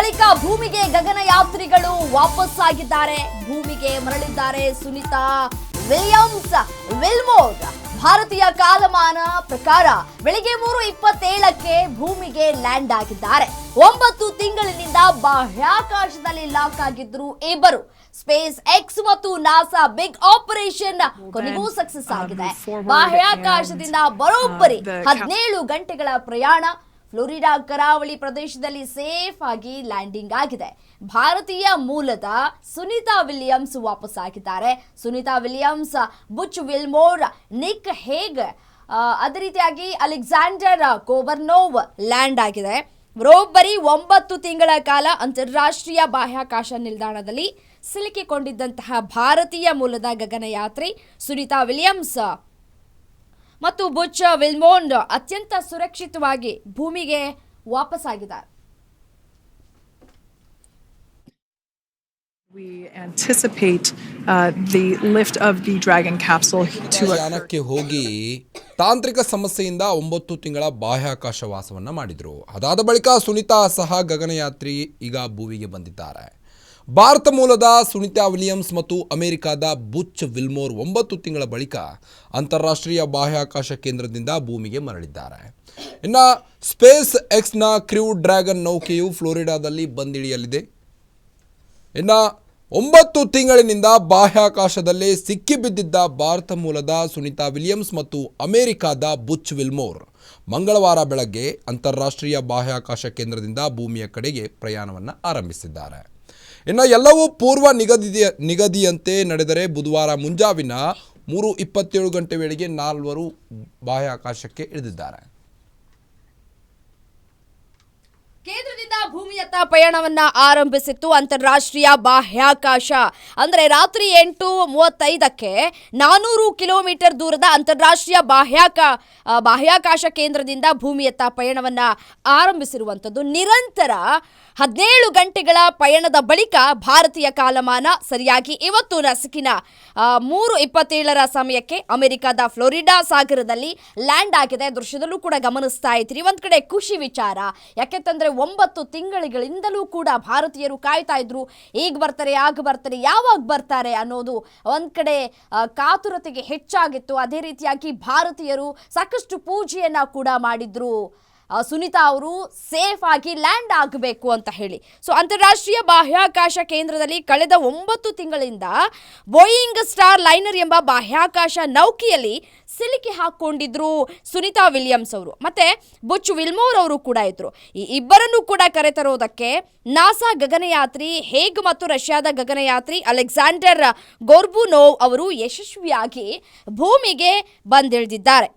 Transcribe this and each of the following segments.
ಬಳಿಕ ಭೂಮಿಗೆ ಗಗನಯಾತ್ರಿಗಳು ವಾಪಸ್ ಆಗಿದ್ದಾರೆ ಭೂಮಿಗೆ ಮರಳಿದ್ದಾರೆ ಸುನಿತಾ ವಿಲಿಯಮ್ಸ್ ವಿಲ್ಮೋರ್. ಭಾರತೀಯ ಕಾಲಮಾನ ಪ್ರಕಾರ ಬೆಳಿಗ್ಗೆ ಮೂರು ಇಪ್ಪತ್ತೇಳಕ್ಕೆ ಭೂಮಿಗೆ ಲ್ಯಾಂಡ್ ಆಗಿದ್ದಾರೆ. ಒಂಬತ್ತು ತಿಂಗಳಿನಿಂದ ಬಾಹ್ಯಾಕಾಶದಲ್ಲಿ ಲಾಕ್ ಆಗಿದ್ರು ಇಬ್ಬರು. ಸ್ಪೇಸ್ ಎಕ್ಸ್ ಮತ್ತು ನಾಸಾ ಬಿಗ್ ಆಪರೇಷನ್ ಕೊನೆಗೂ ಸಕ್ಸಸ್ ಆಗಿದೆ. ಬಾಹ್ಯಾಕಾಶದಿಂದ ಬರೋಬ್ಬರಿ ಹದಿನೇಳು ಗಂಟೆಗಳ ಪ್ರಯಾಣ ಫ್ಲೋರಿಡಾ ಕರಾವಳಿ ಪ್ರದೇಶದಲ್ಲಿ ಸೇಫ್ ಆಗಿ ಲ್ಯಾಂಡಿಂಗ್ ಆಗಿದೆ. ಭಾರತೀಯ ಮೂಲದ ಸುನೀತಾ ವಿಲಿಯಮ್ಸ್ ವಾಪಸ್ ಆಗಿದ್ದಾರೆ. Sunita Williams, Butch Wilmore, Nick Hague ಅದೇ ರೀತಿಯಾಗಿ ಅಲೆಕ್ಸಾಂಡರ್ ಕೋಬರ್ನೋವ್ ಲ್ಯಾಂಡ್ ಆಗಿದೆ. ಬರೋಬ್ಬರಿ ಒಂಬತ್ತು ತಿಂಗಳ ಕಾಲ ಅಂತಾರಾಷ್ಟ್ರೀಯ ಬಾಹ್ಯಾಕಾಶ ನಿಲ್ದಾಣದಲ್ಲಿ ಸಿಲುಕಿಕೊಂಡಿದ್ದಂತಹ ಭಾರತೀಯ ಮೂಲದ ಗಗನಯಾತ್ರಿ ಸುನೀತಾ ವಿಲಿಯಮ್ಸ್ ಮತ್ತು ಬುಚ್ ವಿಲ್ಮೋಂಡ್ ಅತ್ಯಂತ ಸುರಕ್ಷಿತವಾಗಿ ಭೂಮಿಗೆ ವಾಪಸ್ಸಾಗಿದ್ದಾರೆ We anticipate uh, the lift of the Dragon capsule to occur. ಯಾನಕ್ಕೆ ಹೋಗಿ ತಾಂತ್ರಿಕ ಸಮಸ್ಯೆಯಿಂದ ಒಂಬತ್ತು ತಿಂಗಳ ಬಾಹ್ಯಾಕಾಶ ವಾಸವನ್ನ ಮಾಡಿದ್ರು ಅದಾದ ಬಳಿಕ ಸುನಿತಾ ಸಹ ಗಗನಯಾತ್ರಿ ಈಗ ಭೂಮಿಗೆ ಬಂದಿದ್ದಾರೆ ಭಾರತ ಮೂಲದ ಸುನಿತಾ ವಿಲಿಯಮ್ಸ್ ಮತ್ತು ಅಮೆರಿಕದ ಬುಚ್ ವಿಲ್ಮೋರ್ ಒಂಬತ್ತು ತಿಂಗಳ ಬಳಿಕ ಅಂತಾರಾಷ್ಟ್ರೀಯ ಬಾಹ್ಯಾಕಾಶ ಕೇಂದ್ರದಿಂದ ಭೂಮಿಗೆ ಮರಳಿದ್ದಾರೆ. ಇನ್ನು ಸ್ಪೇಸ್ ಎಕ್ಸ್ನ ಕ್ರ್ಯೂ ಡ್ರ್ಯಾಗನ್ ನೌಕೆಯು ಫ್ಲೋರಿಡಾದಲ್ಲಿ ಬಂದಿಳಿಯಲಿದೆ. ಇನ್ನು ಒಂಬತ್ತು ತಿಂಗಳಿನಿಂದ ಬಾಹ್ಯಾಕಾಶದಲ್ಲಿ ಸಿಕ್ಕಿಬಿದ್ದಿದ್ದ ಭಾರತ ಮೂಲದ ಸುನಿತಾ ವಿಲಿಯಮ್ಸ್ ಮತ್ತು ಅಮೆರಿಕಾದ ಬುಚ್ ವಿಲ್ಮೋರ್ ಮಂಗಳವಾರ ಬೆಳಗ್ಗೆ ಅಂತಾರಾಷ್ಟ್ರೀಯ ಬಾಹ್ಯಾಕಾಶ ಕೇಂದ್ರದಿಂದ ಭೂಮಿಯ ಕಡೆಗೆ ಪ್ರಯಾಣವನ್ನು ಆರಂಭಿಸಿದ್ದಾರೆ. ಇನ್ನು ಎಲ್ಲವೂ ಪೂರ್ವ ನಿಗದಿ ನಿಗದಿಯಂತೆ ನಡೆದರೆ ಬುಧವಾರ ಮುಂಜಾವಿನ ಮೂರು ಇಪ್ಪತ್ತೇಳು ಗಂಟೆ ವೇಳೆಗೆ ನಾಲ್ವರು ಬಾಹ್ಯಾಕಾಶಕ್ಕೆ ಇಳಿದಿದ್ದಾರೆ. ಭೂಮಿಯತ್ತ ಪಯಣವನ್ನ ಆರಂಭಿಸಿತ್ತು ಅಂತಾರಾಷ್ಟ್ರೀಯ ಬಾಹ್ಯಾಕಾಶ. ಅಂದ್ರೆ ರಾತ್ರಿ ಎಂಟು ಮೂವತ್ತೈದಕ್ಕೆ ನಾನೂರು ಕಿಲೋಮೀಟರ್ ದೂರದ ಅಂತಾರಾಷ್ಟ್ರೀಯ ಬಾಹ್ಯಾಕ ಬಾಹ್ಯಾಕಾಶ ಕೇಂದ್ರದಿಂದ ಭೂಮಿಯತ್ತ ಪಯಣವನ್ನ ಆರಂಭಿಸಿರುವಂಥದ್ದು. ನಿರಂತರ ಹದಿನೇಳು ಗಂಟೆಗಳ ಪಯಣದ ಬಳಿಕ ಭಾರತೀಯ ಕಾಲಮಾನ ಸರಿಯಾಗಿ ಇವತ್ತು ನಸುಕಿನ ಮೂರು ಇಪ್ಪತ್ತೇಳರ ಸಮಯಕ್ಕೆ ಅಮೆರಿಕದ ಫ್ಲೋರಿಡಾ ಸಾಗರದಲ್ಲಿ ಲ್ಯಾಂಡ್ ಆಗಿದೆ. ದೃಶ್ಯದಲ್ಲೂ ಕೂಡ ಗಮನಿಸ್ತಾ ಇದ್ದೀರಿ. ಒಂದ್ ಕಡೆ ಖುಷಿ ವಿಚಾರ. ಯಾಕೆಂತಂದ್ರೆ ಒಂಬತ್ತು ತಿಂಗಳಿಗಳಿಂದಲೂ ಕೂಡ ಭಾರತೀಯರು ಕಾಯ್ತಾ ಇದ್ರು ಈಗ ಬರ್ತಾರೆ ಆಗ ಬರ್ತಾರೆ, ಯಾವಾಗ ಬರ್ತಾರೆ ಅನ್ನೋದು ಒಂದ್ ಕಡೆ ಕಾತುರತೆಗೆ ಹೆಚ್ಚಾಗಿತ್ತು. ಅದೇ ರೀತಿಯಾಗಿ ಭಾರತೀಯರು ಸಾಕಷ್ಟು ಪೂಜೆಯನ್ನು ಕೂಡ ಮಾಡಿದ್ರು. ಸುನೀತಾ ಅವರು ಸೇಫ್ ಆಗಿ ಲ್ಯಾಂಡ್ ಆಗಬೇಕು ಅಂತ ಹೇಳಿ. ಸೊ ಅಂತಾರಾಷ್ಟ್ರೀಯ ಬಾಹ್ಯಾಕಾಶ ಕೇಂದ್ರದಲ್ಲಿ ಕಳೆದ ಒಂಬತ್ತು ತಿಂಗಳಿಂದ ಬೋಯಿಂಗ್ ಸ್ಟಾರ್ ಲೈನರ್ ಎಂಬ ಬಾಹ್ಯಾಕಾಶ ನೌಕೆಯಲ್ಲಿ ಸಿಲುಕಿ ಹಾಕೊಂಡಿದ್ರು ಸುನಿತಾ ವಿಲಿಯಮ್ಸ್ ಅವರು. ಮತ್ತೆ ಬುಚ್ ವಿಲ್ಮೋರ್ ಅವರು ಕೂಡ ಇದ್ರು. ಈ ಇಬ್ಬರನ್ನು ಕೂಡ ಕರೆತರೋದಕ್ಕೆ ನಾಸಾ ಗಗನಯಾತ್ರಿ, ಹೇಗ್ ಮತ್ತು ರಷ್ಯಾದ ಗಗನಯಾತ್ರಿ ಅಲೆಕ್ಸಾಂಡರ್ ಗೋರ್ಬುನೋವ್ ಅವರು ಯಶಸ್ವಿಯಾಗಿ ಭೂಮಿಗೆ ಬಂದಿಳಿದಿದ್ದಾರೆ.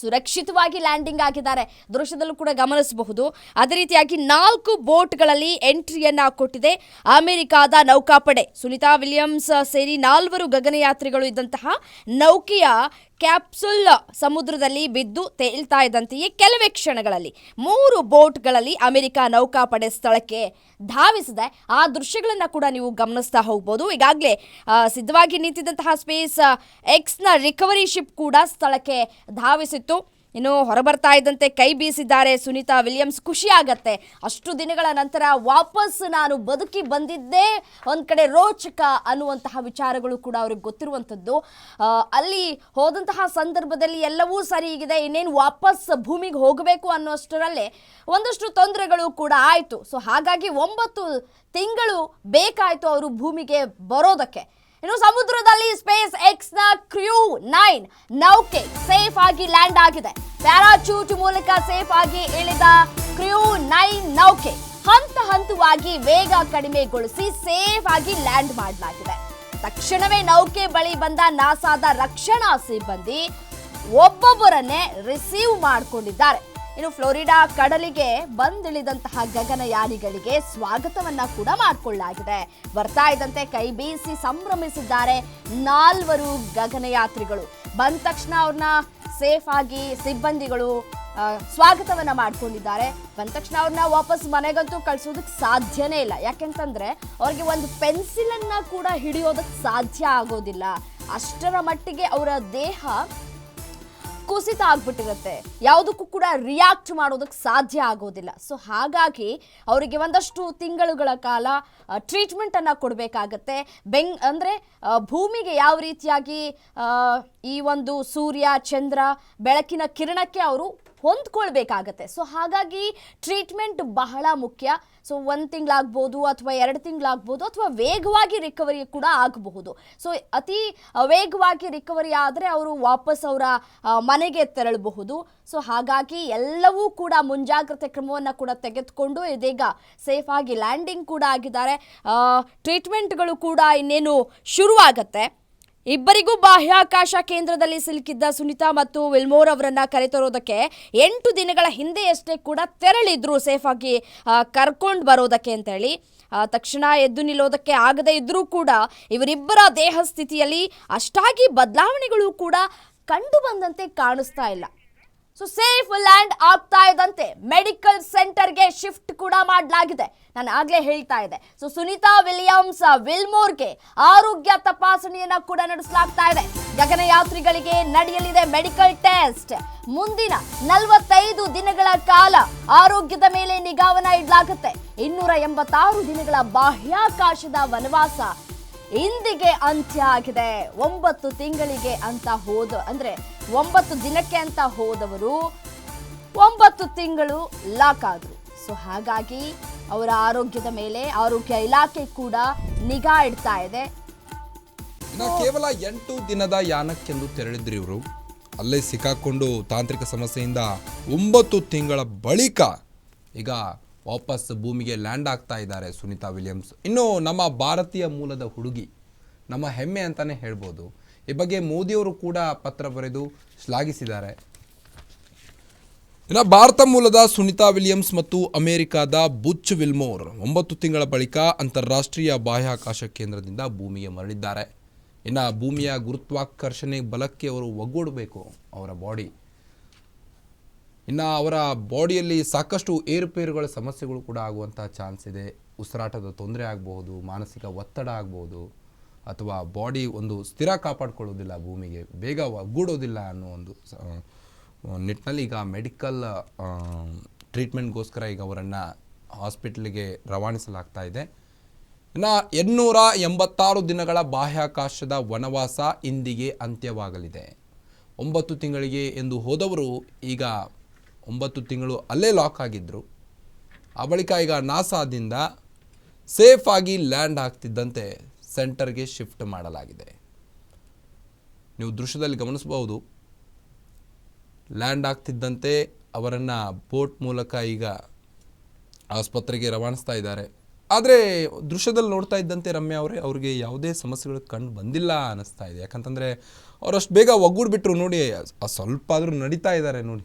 ಸುರಕ್ಷಿತವಾಗಿ ಲ್ಯಾಂಡಿಂಗ್ ಆಗಿದ್ದಾರೆ. ದೃಶ್ಯದಲ್ಲೂ ಕೂಡ ಗಮನಿಸಬಹುದು. ಅದೇ ರೀತಿಯಾಗಿ ನಾಲ್ಕು ಬೋಟ್ಗಳಲ್ಲಿ ಎಂಟ್ರಿಯನ್ನ ಕೊಟ್ಟಿದೆ ಅಮೆರಿಕಾದ ನೌಕಾಪಡೆ. ಸುನಿತಾ ವಿಲಿಯಮ್ಸ್ ಸೇರಿ ನಾಲ್ವರು ಗಗನಯಾತ್ರಿಗಳು ಇದ್ದಂತಹ ನೌಕೆಯ ಕ್ಯಾಪ್ಸುಲ್ ಸಮುದ್ರದಲ್ಲಿ ಬಿದ್ದು ತೇಲ್ತಾ ಇದ್ದಂತೆಯೇ ಕೆಲವೇ ಕ್ಷಣಗಳಲ್ಲಿ ಮೂರು ಬೋಟ್ಗಳಲ್ಲಿ ಅಮೆರಿಕ ನೌಕಾಪಡೆ ಸ್ಥಳಕ್ಕೆ ಧಾವಿಸಿದೆ. ಆ ದೃಶ್ಯಗಳನ್ನು ಕೂಡ ನೀವು ಗಮನಿಸ್ತಾ ಹೋಗ್ಬೋದು. ಈಗಾಗಲೇ ಸಿದ್ಧವಾಗಿ ನಿಂತಿದ್ದಂತಹ ಸ್ಪೇಸ್ ಎಕ್ಸ್ನ ರಿಕವರಿ ಶಿಪ್ ಕೂಡ ಸ್ಥಳಕ್ಕೆ ಧಾವಿಸಿತ್ತು. ಇನ್ನು ಹೊರಬರ್ತಾ ಇದ್ದಂತೆ ಕೈ ಬೀಸಿದ್ದಾರೆ ಸುನೀತಾ ವಿಲಿಯಮ್ಸ್. ಖುಷಿ ಆಗತ್ತೆ. ಅಷ್ಟು ದಿನಗಳ ನಂತರ ವಾಪಸ್ ನಾನು ಬದುಕಿ ಬಂದಿದ್ದೇ ಒಂದು ಕಡೆ ರೋಚಕ ಅನ್ನುವಂತಹ ವಿಚಾರಗಳು ಕೂಡ ಅವ್ರಿಗೆ ಗೊತ್ತಿರುವಂಥದ್ದು. ಅಲ್ಲಿ ಹೋದಂತಹ ಸಂದರ್ಭದಲ್ಲಿ ಎಲ್ಲವೂ ಸರಿಯಾಗಿದೆ ಇನ್ನೇನು ವಾಪಸ್ ಭೂಮಿಗೆ ಹೋಗಬೇಕು ಅನ್ನೋಷ್ಟರಲ್ಲೇ ಒಂದಷ್ಟು ತೊಂದರೆಗಳು ಕೂಡ ಆಯಿತು. ಸೊ ಹಾಗಾಗಿ ಒಂಬತ್ತು ತಿಂಗಳು ಬೇಕಾಯಿತು ಅವರು ಭೂಮಿಗೆ ಬರೋದಕ್ಕೆ. ಇನ್ನು ಸಮುದ್ರದಲ್ಲಿ ಸ್ಪೇಸ್ ಎಕ್ಸ್ನ ಕ್ರ್ಯೂ ನೈನ್ ನೌಕೆ ಸೇಫ್ ಆಗಿ ಲ್ಯಾಂಡ್ ಆಗಿದೆ. ಪ್ಯಾರಾಚೂಟ್ ಮೂಲಕ ಸೇಫ್ ಆಗಿ ಇಳಿದ ಕ್ರ್ಯೂ ನೈನ್ ನೌಕೆ ಹಂತ ಹಂತವಾಗಿ ವೇಗ ಕಡಿಮೆಗೊಳಿಸಿ ಸೇಫ್ ಆಗಿ ಲ್ಯಾಂಡ್ ಮಾಡಲಾಗಿದೆ. ತಕ್ಷಣವೇ ನೌಕೆ ಬಳಿ ಬಂದ ನಾಸಾದ ರಕ್ಷಣಾ ಸಿಬ್ಬಂದಿ ಒಬ್ಬೊಬ್ಬರನ್ನೇ ರಿಸೀವ್ ಮಾಡಿಕೊಂಡಿದ್ದಾರೆ. ಇನ್ನು ಫ್ಲೋರಿಡಾ ಕಡಲಿಗೆ ಬಂದಿಳಿದಂತಹ ಗಗನಯಾನಿಗಳಿಗೆ ಸ್ವಾಗತವನ್ನ ಕೂಡ ಮಾಡಿಕೊಳ್ಳಲಾಗಿದೆ. ಬರ್ತಾ ಇದ್ದಂತೆ ಕೈ ಬೀಸಿ ಸಂಭ್ರಮಿಸಿದ್ದಾರೆ ನಾಲ್ವರು ಗಗನಯಾತ್ರಿಗಳು ಬಂದ ತಕ್ಷಣ ಅವ್ರನ್ನ ಸೇಫ್ ಆಗಿ ಸಿಬ್ಬಂದಿಗಳು ಸ್ವಾಗತವನ್ನ ಮಾಡ್ಕೊಂಡಿದ್ದಾರೆ. ಬಂದ ತಕ್ಷಣ ಅವ್ರನ್ನ ವಾಪಸ್ ಮನೆಗಂತೂ ಕಳ್ಸೋದಕ್ಕೆ ಸಾಧ್ಯನೇ ಇಲ್ಲ. ಯಾಕೆಂತಂದ್ರೆ ಅವ್ರಿಗೆ ಒಂದು ಪೆನ್ಸಿಲನ್ನ ಕೂಡ ಹಿಡಿಯೋದಕ್ಕೆ ಸಾಧ್ಯ ಆಗೋದಿಲ್ಲ. ಅಷ್ಟರ ಮಟ್ಟಿಗೆ ಅವರ ದೇಹ ಕುಸಿತ ಆಗ್ಬಿಟ್ಟಿರುತ್ತೆ. ಯಾವುದಕ್ಕೂ ಕೂಡ ರಿಯಾಕ್ಟ್ ಮಾಡೋದಕ್ಕೆ ಸಾಧ್ಯ ಆಗೋದಿಲ್ಲ. ಸೊ ಹಾಗಾಗಿ ಅವರಿಗೆ ಒಂದಷ್ಟು ತಿಂಗಳುಗಳ ಕಾಲ ಟ್ರೀಟ್ಮೆಂಟ್ ಅನ್ನ ಕೊಡಬೇಕಾಗತ್ತೆ. ಬೆಂಗ್, ಅಂದ್ರೆ ಭೂಮಿಗೆ ಯಾವ ರೀತಿಯಾಗಿ ಈ ಒಂದು ಸೂರ್ಯ, ಚಂದ್ರ ಬೆಳಕಿನ ಕಿರಣಕ್ಕೆ ಅವರು ಹೊಂದ್ಕೊಳ್ಬೇಕಾಗತ್ತೆ. ಸೊ ಹಾಗಾಗಿ ಟ್ರೀಟ್ಮೆಂಟ್ ಬಹಳ ಮುಖ್ಯ. ಸೊ ಒಂದು ತಿಂಗಳಾಗ್ಬೋದು ಅಥವಾ ಎರಡು ತಿಂಗಳಾಗ್ಬೋದು ಅಥವಾ ವೇಗವಾಗಿ ರಿಕವರಿ ಕೂಡ ಆಗಬಹುದು. ಸೊ ಅತಿ ವೇಗವಾಗಿ ರಿಕವರಿ ಆದರೆ ಅವರು ವಾಪಸ್ ಅವರ ಮನೆಗೆ ತೆರಳಬಹುದು. ಸೊ ಹಾಗಾಗಿ ಎಲ್ಲವೂ ಕೂಡ ಮುಂಜಾಗ್ರತೆ ಕ್ರಮವನ್ನು ಕೂಡ ತೆಗೆದುಕೊಂಡು ಇದೀಗ ಸೇಫ್ ಆಗಿ ಲ್ಯಾಂಡಿಂಗ್ ಕೂಡ ಆಗಿದ್ದಾರೆ. ಟ್ರೀಟ್ಮೆಂಟ್ಗಳು ಕೂಡ ಇನ್ನೇನು ಶುರುವಾಗತ್ತೆ. ಇಬ್ಬರಿಗೂ ಬಾಹ್ಯಾಕಾಶ ಕೇಂದ್ರದಲ್ಲಿ ಸಿಲುಕಿದ್ದ ಸುನಿತಾ ಮತ್ತು ವಿಲ್ಮೋರ್ ಅವರನ್ನ ಕರೆತರೋದಕ್ಕೆ ಎಂಟು ದಿನಗಳ ಹಿಂದೆಯಷ್ಟೇ ಕೂಡ ತೆರಳಿದ್ರು ಸೇಫ್ ಆಗಿ ಕರ್ಕೊಂಡು ಬರೋದಕ್ಕೆ ಅಂತೇಳಿ. ತಕ್ಷಣ ಎದ್ದು ನಿಲ್ಲೋದಕ್ಕೆ ಆಗದೇ ಇದ್ರೂ ಕೂಡ ಇವರಿಬ್ಬರ ದೇಹ ಸ್ಥಿತಿಯಲ್ಲಿ ಅಷ್ಟಾಗಿ ಬದಲಾವಣೆಗಳು ಕೂಡ ಕಂಡು ಬಂದಂತೆ ಕಾಣಿಸ್ತಾ ಇಲ್ಲ. ಸೊ ಸೇಫ್ ಲ್ಯಾಂಡ್ ಆಗ್ತಾ ಇದ್ದಂತೆ ಮೆಡಿಕಲ್ ಸೆಂಟರ್ಗೆ ಶಿಫ್ಟ್ ಕೂಡ ಮಾಡಲಾಗಿದೆ. ನಾನು ಆಗಲೇ ಹೇಳ್ತಾ ಇದ್ದೆ. ಸೊ ಸುನೀತಾ ವಿಲಿಯಮ್ಸ್, ವಿಲ್ಮೋರ್ಗೆ ಆರೋಗ್ಯ ತಪಾಸಣೆಯನ್ನ ಕೂಡ ನಡೆಸಲಾಗ್ತಾ ಇದೆ. ಗಗನಯಾತ್ರಿಗಳಿಗೆ ನಡೆಯಲಿದೆ ಮೆಡಿಕಲ್ ಟೆಸ್ಟ್ ಮುಂದಿನ ನಲವತ್ತೈದು ದಿನಗಳ ಕಾಲ ಆರೋಗ್ಯದ ಮೇಲೆ ನಿಗಾವನ ಇಡಲಾಗುತ್ತೆ. ಇನ್ನೂರ ಎಂಬತ್ತಾರು ದಿನಗಳ ಬಾಹ್ಯಾಕಾಶದ ವನವಾಸ ಇಂದಿಗೆ ಅಂತ್ಯ ಆಗಿದೆ. ಒಂಬತ್ತು ತಿಂಗಳಿಗೆ ಅಂತ ಹೋದ, ಅಂದ್ರೆ ಒಂಬತ್ತು ದಿನಕ್ಕೆ ಅಂತ ಹೋದವರು ಒಂಬತ್ತು ತಿಂಗಳು ಲಾಕ್ ಆದರು. ಸೊ ಹಾಗಾಗಿ ಅವರ ಆರೋಗ್ಯದ ಮೇಲೆ ಆರೋಗ್ಯ ಇಲಾಖೆ ಕೂಡ ನಿಗಾ ಇಡ್ತಾ ಇದೆ. ಇನ್ನು ಕೇವಲ ಎಂಟು ದಿನದ ಯಾನಕ್ಕೆಂದು ತೆರಳಿದ್ರು ಇವರು. ಅಲ್ಲೇ ಸಿಕ್ಕಾಕೊಂಡು ತಾಂತ್ರಿಕ ಸಮಸ್ಯೆಯಿಂದ ಒಂಬತ್ತು ತಿಂಗಳ ಬಳಿಕ ಈಗ ವಾಪಸ್ ಭೂಮಿಗೆ ಲ್ಯಾಂಡ್ ಆಗ್ತಾ ಇದ್ದಾರೆ ಸುನಿತಾ ವಿಲಿಯಮ್ಸ್. ಇನ್ನು ನಮ್ಮ ಭಾರತೀಯ ಮೂಲದ ಹುಡುಗಿ ನಮ್ಮ ಹೆಮ್ಮೆ ಅಂತಲೇ ಹೇಳ್ಬೋದು. ಈ ಬಗ್ಗೆ ಮೋದಿಯವರು ಕೂಡ ಪತ್ರ ಬರೆದು ಶ್ಲಾಘಿಸಿದ್ದಾರೆ. ಇನ್ನು ಭಾರತ ಮೂಲದ ಸುನಿತಾ ವಿಲಿಯಮ್ಸ್ ಮತ್ತು ಅಮೆರಿಕಾದ ಬುಚ್ ವಿಲ್ಮೋರ್ ಒಂಬತ್ತು ತಿಂಗಳ ಬಳಿಕ ಅಂತಾರಾಷ್ಟ್ರೀಯ ಬಾಹ್ಯಾಕಾಶ ಕೇಂದ್ರದಿಂದ ಭೂಮಿಗೆ ಮರಳಿದ್ದಾರೆ. ಇನ್ನು ಭೂಮಿಯ ಗುರುತ್ವಾಕರ್ಷಣೆ ಬಲಕ್ಕೆ ಅವರು ಒಗ್ಗೂಡಬೇಕು ಅವರ ಬಾಡಿ. ಇನ್ನು ಅವರ ಬಾಡಿಯಲ್ಲಿ ಸಾಕಷ್ಟು ಏರುಪೇರುಗಳ ಸಮಸ್ಯೆಗಳು ಕೂಡ ಆಗುವಂಥ ಚಾನ್ಸ್ ಇದೆ. ಉಸಿರಾಟದ ತೊಂದರೆ ಆಗಬಹುದು, ಮಾನಸಿಕ ಒತ್ತಡ ಆಗಬಹುದು. ಅಥವಾ ಬಾಡಿ ಒಂದು ಸ್ಥಿರ ಕಾಪಾಡಿಕೊಳ್ಳೋದಿಲ್ಲ, ಭೂಮಿಗೆ ಬೇಗ ಒಗ್ಗೂಡೋದಿಲ್ಲ ಅನ್ನೋ ಒಂದು ನಿಟ್ಟಿನಲ್ಲಿ ಈಗ ಮೆಡಿಕಲ್ ಟ್ರೀಟ್ಮೆಂಟ್ಗೋಸ್ಕರ ಈಗ ಅವರನ್ನು ಹಾಸ್ಪಿಟ್ಲಿಗೆ ರವಾನಿಸಲಾಗ್ತಾ ಇದೆ. ಇನ್ನು ಎನ್ನೂರ ಎಂಬತ್ತಾರು ದಿನಗಳ ಬಾಹ್ಯಾಕಾಶದ ವನವಾಸ ಇಂದಿಗೆ ಅಂತ್ಯವಾಗಲಿದೆ. ಒಂಬತ್ತು ತಿಂಗಳಿಗೆ ಎಂದು ಹೋದವರು ಈಗ ಒಂಬತ್ತು ತಿಂಗಳು ಅಲ್ಲೇ ಲಾಕ್ ಆಗಿದ್ದರು ಆ ಬಳಿಕ ಈಗ ನಾಸಾದಿಂದ ಸೇಫ್ ಆಗಿ ಲ್ಯಾಂಡ್ ಆಗ್ತಿದ್ದಂತೆ ಸೆಂಟರ್ಗೆ ಶಿಫ್ಟ್ ಮಾಡಲಾಗಿದೆ. ನೀವು ದೃಶ್ಯದಲ್ಲಿ ಗಮನಿಸಬಹುದು, ಲ್ಯಾಂಡ್ ಆಗ್ತಿದ್ದಂತೆ ಅವರನ್ನು ಬೋಟ್ ಮೂಲಕ ಈಗ ಆಸ್ಪತ್ರೆಗೆ ರವಾನಿಸ್ತಾ ಇದ್ದಾರೆ. ಆದರೆ ದೃಶ್ಯದಲ್ಲಿ ನೋಡ್ತಾ ಇದ್ದಂತೆ ರಮ್ಯಾ ಅವರೇ, ಅವ್ರಿಗೆ ಯಾವುದೇ ಸಮಸ್ಯೆಗಳು ಕಂಡು ಬಂದಿಲ್ಲ ಅನ್ನಿಸ್ತಾ ಇದೆ. ಯಾಕಂತಂದರೆ ಅವರಷ್ಟು ಬೇಗ ಒಗ್ಗೂಡ್ಬಿಟ್ರು ನೋಡಿ ಸ್ವಲ್ಪ ಆದರೂ ನಡೀತಾ ಇದ್ದಾರೆ ನೋಡಿ.